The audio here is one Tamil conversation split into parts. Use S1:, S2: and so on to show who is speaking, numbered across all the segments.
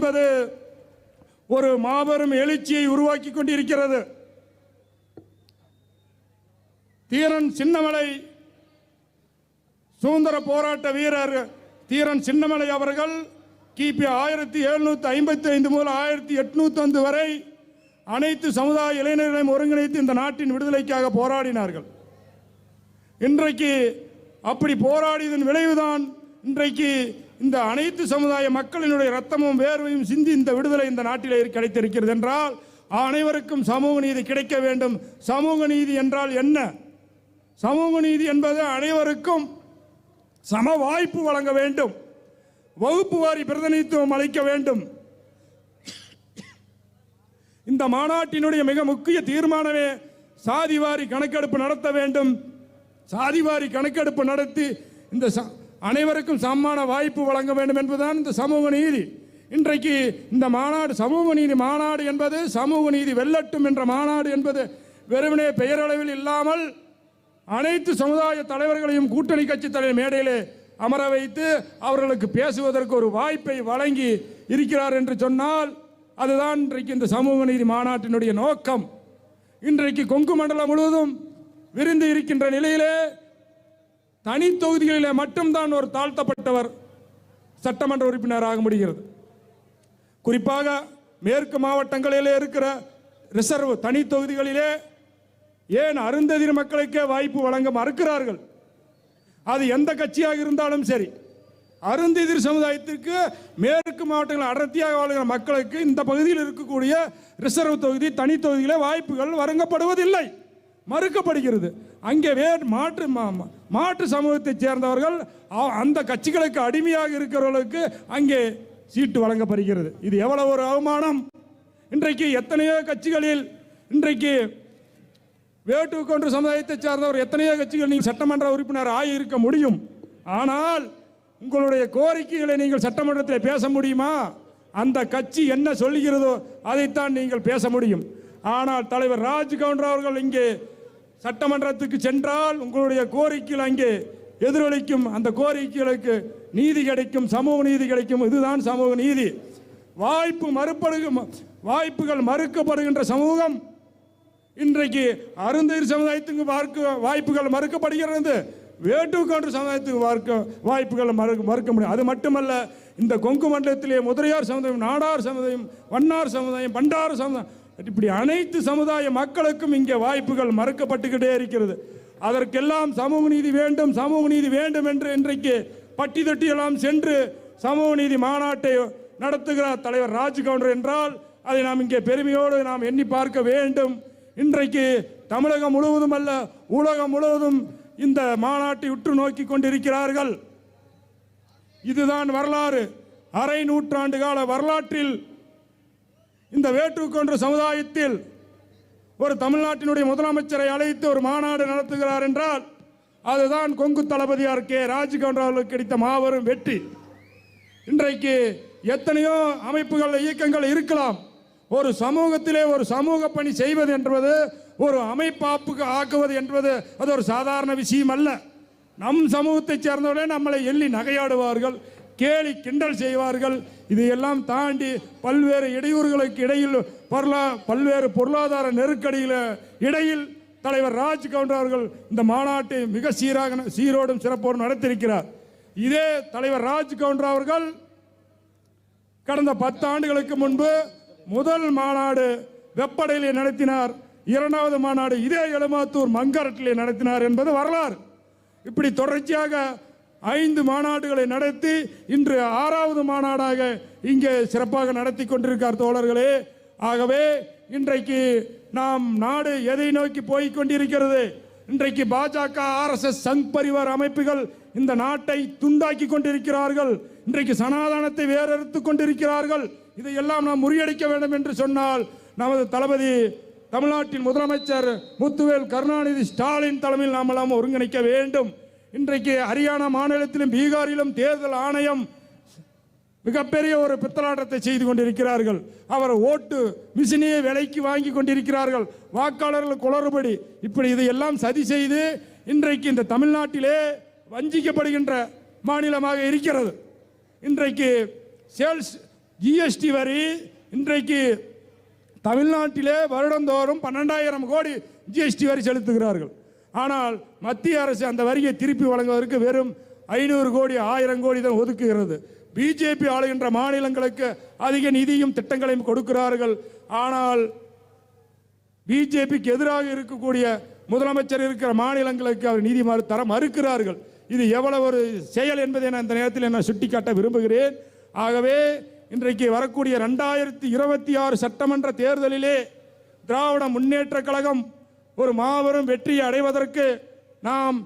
S1: என்பது ஒரு மாபெரும் எழுச்சியை உருவாக்கி கொண்டிருக்கிறது. தீரன் சின்னமலை சுதந்திர போராட்ட வீரர் தீரன் சின்னமலை அவர்கள் கிபி ஆயிரத்தி எழுநூற்றி ஐம்பத்தி ஐந்து முதல் ஆயிரத்தி எட்நூத்தி வரை அனைத்து சமுதாய இளைஞர்களையும் ஒருங்கிணைத்து இந்த நாட்டின் விடுதலைக்காக போராடினார்கள். இன்றைக்கு அப்படி போராடியதன் விளைவுதான் இன்றைக்கு இந்த அனைத்து சமுதாய மக்களினுடைய ரத்தமும் வேர்வையும் சிந்தி இந்த விடுதலை இந்த நாட்டிலே கிடைத்திருக்கிறது என்றால் அனைவருக்கும் சமூக நீதி கிடைக்க வேண்டும். சமூக நீதி என்றால் என்ன? சமூக நீதி என்பது அனைவருக்கும் சம வாய்ப்பு வழங்க வேண்டும். வகுப்பு வாரி பிரதிநிதித்துவம் அளிக்க வேண்டும். இந்த மாநாட்டினுடைய மிக முக்கிய தீர்மானமே சாதிவாரி கணக்கெடுப்பு நடத்த வேண்டும். சாதிவாரி கணக்கெடுப்பு நடத்தி இந்த ச- அனைவருக்கும் சமமான வாய்ப்பு வழங்க வேண்டும் என்பதுதான் இந்த சமூக நீதி. இன்றைக்கு இந்த மாநாடு சமூக நீதி மாநாடு என்பது சமூக நீதி வெல்லட்டும் என்ற மாநாடு என்பது வெறுமனே பெயரளவில் இல்லாமல் அனைத்து சமுதாய தலைவர்களையும் கூட்டணி கட்சி தலைவர் மேடையிலே அமர வைத்து அவர்களுக்கு பேசுவதற்கு ஒரு வாய்ப்பை வழங்கி இருக்கிறார் என்று சொன்னால் அதுதான் இன்றைக்கு இந்த சமூக நீதி மாநாட்டினுடைய நோக்கம். இன்றைக்கு கொங்கு மண்டலம் முழுவதும் விரிந்து இருக்கின்ற நிலையிலே தனி தொகுதிகளில் மட்டும்தான் ஒரு தாழ்த்தப்பட்டவர் சட்டமன்ற உறுப்பினராக முடிகிறது. குறிப்பாக மேற்கு மாவட்டங்களிலே இருக்கிற ரிசர்வ் தனி தொகுதிகளிலே ஏன் அருந்ததிர் மக்களுக்கே வாய்ப்பு வழங்க மறுக்கிறார்கள்? அது எந்த கட்சியாக இருந்தாலும் சரி. அருந்ததிர் சமுதாயத்திற்கு மேற்கு மாவட்டங்கள் அடர்த்தியாக வாழ்கிற மக்களுக்கு இந்த பகுதியில் இருக்கக்கூடிய ரிசர்வ் தொகுதி தனி தொகுதியிலே வாய்ப்புகள் வழங்கப்படுவதில்லை. மறுக்கப்படுகிறது. அங்கே வே மாற்று மா- மாற்று சமூகத்தைச் சேர்ந்தவர்கள் அ- அந்த கட்சிகளுக்கு அடிமையாக இருக்கிறவர்களுக்கு அங்கே சீட்டு வழங்கப்படுகிறது. இது எவ்வளவு ஒரு அவமானம்? இன்றைக்கு எத்தனையோ கட்சிகளில் இன்றைக்கு வேட்டு கொன்று சமுதாயத்தைச் சார்ந்தவர் எத்தனையோ கட்சிகள் நீங்கள் சட்டமன்ற உறுப்பினர் ஆகியிருக்க முடியும். ஆனால் உங்களுடைய கோரிக்கைகளை நீங்கள் சட்டமன்றத்தில் பேச முடியுமா? அந்த கட்சி என்ன சொல்லுகிறதோ அதைத்தான் நீங்கள் பேச முடியும். ஆனால் தலைவர் ராஜ் கவுண்டர் அவர்கள் இங்கே சட்டமன்றத்துக்கு சென்றால் உங்களுடைய கோரிக்கைகள் அங்கே எதிரொலிக்கும். அந்த கோரிக்கைகளுக்கு நீதி கிடைக்கும் சமூக நீதி கிடைக்கும். இதுதான் சமூக நீதி. வாய்ப்பு மறுப்படுகும் வாய்ப்புகள் மறுக்கப்படுகின்ற சமூகம் இன்றைக்கு அருந்தீர் சமுதாயத்துக்கு பார்க்க வாய்ப்புகள் மறுக்கப்படுகிறது. வேட்டுக்கொன்று சமுதாயத்துக்கு பார்க்க வாய்ப்புகள் மறுக்க மறுக்க முடியும். அது மட்டுமல்ல இந்த கொங்கு மண்டலத்திலே முதலியார் சமுதாயம் நாடார் சமுதாயம் வண்ணார் சமுதாயம் பண்டார் சமுதாயம் இப்படி அனைத்து சமுதாய மக்களுக்கும் இங்கே வாய்ப்புகள் மறுக்கப்பட்டுக்கிட்டே இருக்கிறது. அதற்கெல்லாம் சமூக நீதி வேண்டும் சமூக நீதி வேண்டும் என்று இன்றைக்கு பட்டி தொட்டியெல்லாம் சென்று சமூக நீதி மாநாட்டை நடத்துகிறார் தலைவர் ராஜ் கவுண்டர் என்றால் அதை நாம் இங்கே பெருமையோடு நாம் எண்ணி பார்க்க வேண்டும். இன்றைக்கு தமிழகம் முழுவதும் அல்ல உலகம் முழுவதும் இந்த மாநாட்டை உற்று நோக்கி கொண்டிருக்கிறார்கள். இதுதான் வரலாறு. அரை நூற்றாண்டு கால வரலாற்றில் இந்த வேற்றுக்கொன்று சமுதாயத்தில் ஒரு தமிழ்நாட்டினுடைய முதலமைச்சரை அழைத்து ஒரு மாநாடு நடத்துகிறார் என்றால் அதுதான் கொங்கு தளபதியார் கே. ராஜ்கவுண்டர் அவர்களுக்கு கிடைத்த மாபெரும் வெற்றி. இன்றைக்கு எத்தனையோ அமைப்புகள் இயக்கங்கள் இருக்கலாம். ஒரு சமூகத்திலே ஒரு சமூக பணி செய்வது என்பது ஒரு அமைப்பாப்புக்கு ஆக்குவது என்பது அது ஒரு சாதாரண விஷயம் அல்ல. நம் சமூகத்தைச் சேர்ந்தவுடனே நம்மளை எள்ளி நகையாடுவார்கள். கேலி கிண்டல் செய்வார்கள். இதையெல்லாம் தாண்டி பல்வேறு இடையூறுகளுக்கு இடையில் பொருளா பல்வேறு பொருளாதார நெருக்கடியில் இடையில் தலைவர் ராஜ் கவுண்டர் அவர்கள் இந்த மாநாட்டை மிக சீராக சீரோடும் சிறப்போடும் நடத்தியிருக்கிறார். இதே தலைவர் ராஜ் கவுண்டர் அவர்கள் கடந்த பத்து ஆண்டுகளுக்கு முன்பு முதல் மாநாடு வெப்படையிலே நடத்தினார். இரண்டாவது மாநாடு இதே எழுமாத்தூர் மங்கரட்டிலே நடத்தினார் என்பது வரலாறு. இப்படி தொடர்ச்சியாக ஐந்து மாநாடுகளை நடத்தி இன்று ஆறாவது மாநாடாக இங்கே சிறப்பாக நடத்தி கொண்டிருக்கார் தோழர்களே. ஆகவே இன்றைக்கு நாம் நாடு எதை நோக்கி போய் கொண்டிருக்கிறது? இன்றைக்கு பாஜக ஆர்எஸ்எஸ் சங் பரிவார் அமைப்புகள் இந்த நாட்டை துண்டாக்கி கொண்டிருக்கிறார்கள். இன்றைக்கு சனாதனத்தை வேறறுத்து கொண்டிருக்கிறார்கள். இதையெல்லாம் நாம் முறியடிக்க வேண்டும் என்று சொன்னால் நமது தளபதி தமிழ்நாட்டின் முதலமைச்சர் முத்துவேல் கருணாநிதி ஸ்டாலின் தலைமையில் நாமெல்லாம் ஒருங்கிணைக்க வேண்டும். இன்றைக்கு ஹரியானா மாநிலத்திலும் பீகாரிலும் தேர்தல் ஆணையம் மிகப்பெரிய ஒரு பித்தலாட்டத்தை செய்து கொண்டிருக்கிறார்கள். அவர் ஓட்டு மிஷினியை விலைக்கு வாங்கி கொண்டிருக்கிறார்கள். வாக்காளர்கள் குளறுபடி. இப்படி இதையெல்லாம் சதி செய்து இன்றைக்கு இந்த தமிழ்நாட்டிலே வஞ்சிக்கப்படுகின்ற மாநிலமாக இருக்கிறது. இன்றைக்கு சேல்ஸ் ஜிஎஸ்டி வரி இன்றைக்கு தமிழ்நாட்டிலே வருடந்தோறும் பன்னெண்டாயிரம் கோடி ஜிஎஸ்டி வரி செலுத்துகிறார்கள். ஆனால் மத்திய அரசு அந்த வரியை திருப்பி வழங்குவதற்கு வெறும் ஐநூறு கோடி ஆயிரம் கோடி தான் ஒதுக்குகிறது. பிஜேபி ஆளுகின்ற மாநிலங்களுக்கு அதிக நிதியும் திட்டங்களையும் கொடுக்கிறார்கள். ஆனால் பிஜேபிக்கு எதிராக இருக்கக்கூடிய முதலமைச்சர் இருக்கிற மாநிலங்களுக்கு அவர் நிதி மறு தர மறுக்கிறார்கள். இது எவ்வளவு ஒரு செயல் என்பதை நான் இந்த நேரத்தில் நான் சுட்டிக்காட்ட விரும்புகிறேன். ஆகவே இன்றைக்கு வரக்கூடிய ரெண்டாயிரத்தி இருபத்தி ஆறு சட்டமன்ற தேர்தலிலே திராவிட முன்னேற்ற கழகம் ஒரு மாபெரும் வெற்றியை அடைவதற்கு நாம்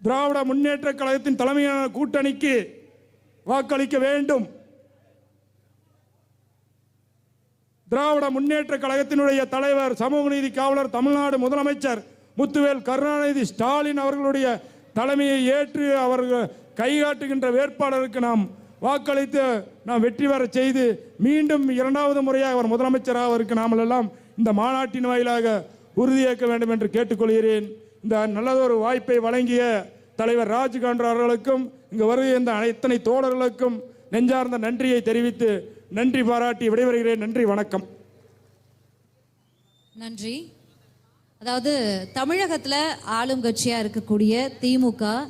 S1: திராவிட முன்னேற்ற கழகத்தின் தலைமையான கூட்டணிக்கு வாக்களிக்க வேண்டும். திராவிட முன்னேற்ற கழகத்தினுடைய தலைவர் சமூக நீதி காவலர் தமிழ்நாடு முதலமைச்சர் முத்துவேல் கருணாநிதி ஸ்டாலின் அவர்களுடைய தலைமையை ஏற்று அவர்கள் கைகாட்டுகின்ற வேட்பாளருக்கு நாம் வாக்களித்து நாம் வெற்றி பெற செய்து மீண்டும் இரண்டாவது முறையாக அவர் முதலமைச்சராக நாமல் எல்லாம் இந்த மாநாட்டின் வாயிலாக உறுதியேற்க வேண்டும் என்று கேட்டுக்கொள்கிறேன். இந்த நல்லதொரு வாய்ப்பை வழங்கிய தலைவர் ராஜ்காண்ட் அவர்களுக்கும் இங்கு வருகின்ற அனைத்தனை தோழர்களுக்கும் நெஞ்சார்ந்த நன்றியை தெரிவித்து நன்றி பாராட்டி விடைபெறுகிறேன். நன்றி வணக்கம்.
S2: நன்றி. அதாவது தமிழகத்தில் ஆளும் கட்சியாக இருக்கக்கூடிய திமுக